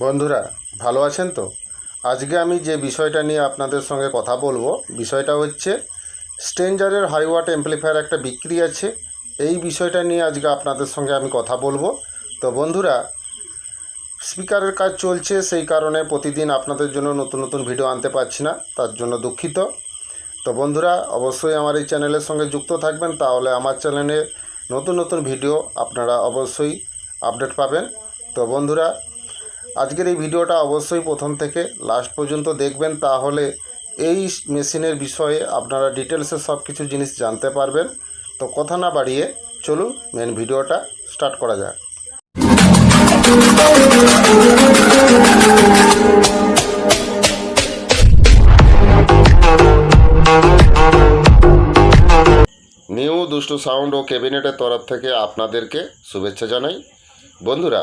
বন্ধুরা, ভালো আছেন তো? আজকে আমি যে বিষয়টা নিয়ে আপনাদের সঙ্গে কথা বলব, বিষয়টা হচ্ছে স্ট্রেঞ্জারের হাইওয়াট এমপ্লিফায়ার একটা বিক্রি আছে। এই বিষয়টা নিয়ে আজকে আপনাদের সঙ্গে আমি কথা বলব। তো বন্ধুরা, স্পিকারের কাজ চলছে, সেই কারণে প্রতিদিন আপনাদের জন্য নতুন নতুন ভিডিও আনতে পারছি না, তার জন্য দুঃখিত। তো বন্ধুরা, অবশ্যই আমার এই চ্যানেলের সঙ্গে যুক্ত থাকবেন, তাহলে আমার চ্যানেলে নতুন নতুন ভিডিও আপনারা অবশ্যই আপডেট পাবেন। তো বন্ধুরা আজকের এই ভিডিওটা অবশ্যই প্রথম থেকে লাস্ট পর্যন্ত দেখবেন, তাহলে এই মেশিনের বিষয়ে আপনারা ডিটেলসে সব কিছু জিনিস জানতে পারবেন। তো কথা না বাড়িয়ে চলুন মেন ভিডিওটা স্টার্ট করা যাক। নিউ দুষ্টু সাউন্ড ও ক্যাবিনেটের তরফ থেকে আপনাদেরকে শুভেচ্ছা জানাই। বন্ধুরা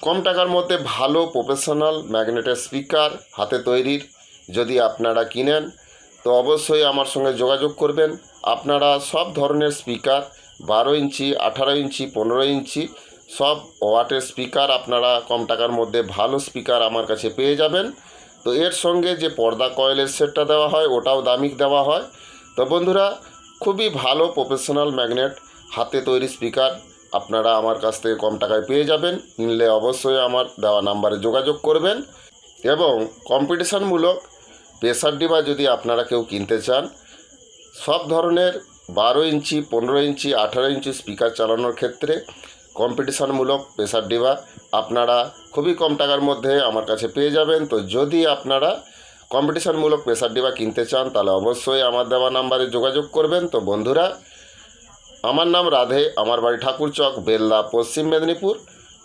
কম টাকার মধ্যে ভালো প্রফেশনাল ম্যাগনেটের স্পিকার হাতে তৈরির যদি আপনারা কিনেন, তো অবশ্যই আমার সঙ্গে যোগাযোগ করবেন। আপনারা সব ধরনের স্পিকার বারো ইঞ্চি, আঠারো ইঞ্চি, পনেরো ইঞ্চি, সব ওয়াটের স্পিকার আপনারা কম টাকার মধ্যে ভালো স্পিকার আমার কাছে পেয়ে যাবেন। তো এর সঙ্গে যে পর্দা কয়েলের সেটটা দেওয়া হয়, ওটাও দামিক দেওয়া হয়। তো বন্ধুরা, খুবই ভালো প্রফেশনাল ম্যাগনেট হাতে তৈরি স্পিকার আপনারা আমার কাছ থেকে কম টাকায় পেয়ে যাবেন। নিলে অবশ্যই আমার দেওয়া নাম্বারে যোগাযোগ করবেন। এবং কম্পিটিশানমূলক প্রেসার ডিবা যদি আপনারা কেউ কিনতে চান, সব ধরনের বারো ইঞ্চি, পনেরো ইঞ্চি, আঠারো ইঞ্চি স্পিকার চালানোর ক্ষেত্রে কম্পিটিশানমূলক প্রেসার ডিবা আপনারা খুবই কম টাকার মধ্যে আমার কাছে পেয়ে যাবেন। তো যদি আপনারা কম্পিটিশানমূলক প্রেসার ডিবা কিনতে চান, তাহলে অবশ্যই আমার দেওয়া নাম্বারে যোগাযোগ করবেন। তো বন্ধুরা हमार আমার নাম রাধে, আমার বাড়ি ঠাকুরচক বেল্লা পশ্চিম মেদিনীপুর।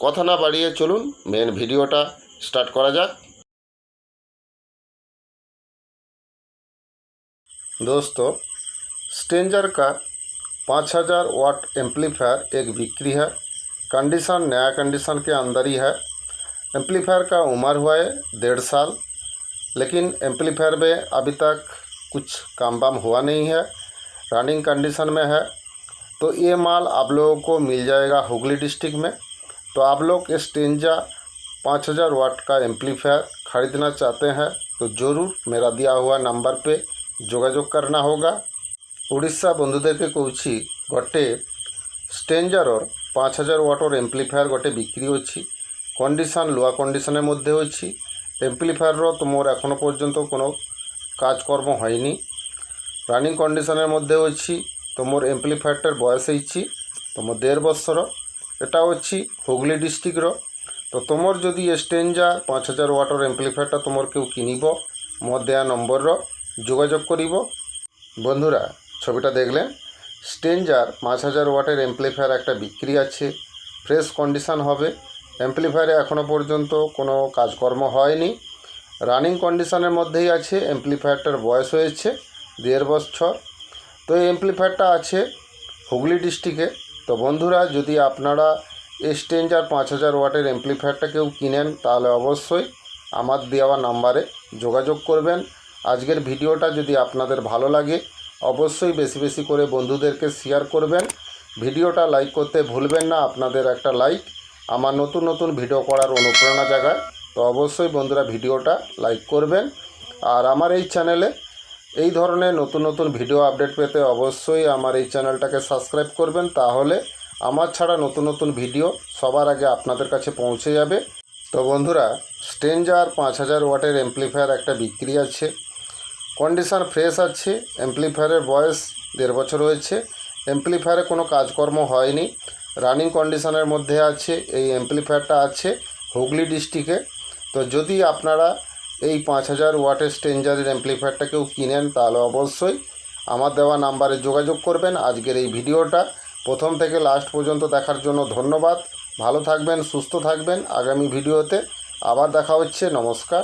কথা না বাড়িয়ে চলুন মেন ভিডিওটা स्टार्ट करा যাক। दोस्तों स्टेंजर का 5000 वाट एम्पलीफायर एक बिक्री है। कंडीशन नया कंडीशन के अंदर ही है। एम्पलीफायर का उम्र हुआ है डेढ़ साल, लेकिन एम्पलीफायर में अभी तक कुछ काम बाम हुआ नहीं है। रनिंग कंडीशन में है। तो ये माल आप लोगों को मिल जाएगा हुगली डिस्ट्रिक्ट में। तो आप लोग स्टेंजा पाँच हज़ार वाट का एम्पलीफायर ख़रीदना चाहते हैं तो ज़रूर मेरा दिया हुआ नंबर पे जोजोग करना होगा। उड़ीसा बंधुदेव के कह गोटे स्टेंजर और पाँच हज़ार वाटर एम्प्लीफायर गोटे बिक्री अच्छी कंडीशन लुआ कंडीशन मध्य अच्छी एम्प्लीफायर रो तो मोर एखो पर्यत को काजकर्म होनी मध्य अच्छी ଅଛି তোমার এম্পলিফায়ারটার বয়স ହେଇଛି ତୁମ ଦେଢ଼ ବର୍ଷର এটা ଅଛି হুগলি ডিস্ট্রিক্টর তো তোমার যদি স্টেঞ্জা পাঁচ হাজার ওয়াটর এম্পলিফায়ারটা তোমার কেউ কিনিব ମୋ দেয়া নম্বরর যোগাযোগ করিব বন্ধুরা ছবিটা দেখলেন স্টেঞ্জার পাঁচ হাজার ওয়াটের এমপ্লিফায়ার একটা বিক্রি আছে ফ্রেশ কন্ডিশান হবে এমপ্লিফায়ারে এখনও পর্যন্ত কোনো কাজকর্ম হয়নি রানিং কন্ডিশনের মধ্যেই আছে এমপ্লিফায়ারটার বয়স হয়েছে দেড় বছর তো এই এমপ্লিফায়ারটা আছে হুগলি ডিস্ট্রিক্টে তো বন্ধুরা, যদি আপনারা স্টেঞ্জার পাঁচ হাজার ওয়াটের এমপ্লিফায়ারটা কেউ কিনেন, তাহলে অবশ্যই আমার দেওয়া নাম্বারে যোগাযোগ করবেন। আজকের ভিডিওটা যদি আপনাদের ভালো লাগে, অবশ্যই বেশি বেশি করে বন্ধুদেরকে শেয়ার করবেন। ভিডিওটা লাইক করতে ভুলবেন না, আপনাদের একটা লাইক আমার নতুন নতুন ভিডিও করার অনুপ্রেরণা জাগায়। তো অবশ্যই বন্ধুরা, ভিডিওটা লাইক করবেন। আর আমার এই চ্যানেলে এই ধরনের নতুন নতুন ভিডিও আপডেট পেতে অবশ্যই আমার এই চ্যানেলটাকে সাবস্ক্রাইব করবেন, তাহলে আমার ছাড়া নতুন নতুন ভিডিও সবার আগে আপনাদের কাছে পৌঁছে যাবে। তো বন্ধুরা স্টেঞ্জার পাঁচ হাজার ওয়াটের এমপ্লিফায়ার একটা বিক্রি আছে। কন্ডিশান ফ্রেশ আছে এমপ্লিফায়ারের বয়স দেড় বছর হয়েছে। এমপ্লিফায়ারে কোনো কাজকর্ম হয়নি। রানিং কন্ডিশনের মধ্যে আছে, এই এমপ্লিফায়ারটা আছে হুগলি ডিস্ট্রিক্টে তো যদি আপনারা এই পাঁচ হাজার ওয়াটের স্টেঞ্জারের অ্যাম্প্লিফায়ারটা কেউ কিনেন, তাহলে অবশ্যই আমার দেওয়া নাম্বারে যোগাযোগ করবেন আজকের এই ভিডিওটা। প্রথম থেকে লাস্ট পর্যন্ত দেখার জন্য ধন্যবাদ। ভালো থাকবেন, সুস্থ থাকবেন। আগামী ভিডিওতে আবার দেখা হচ্ছে। নমস্কার।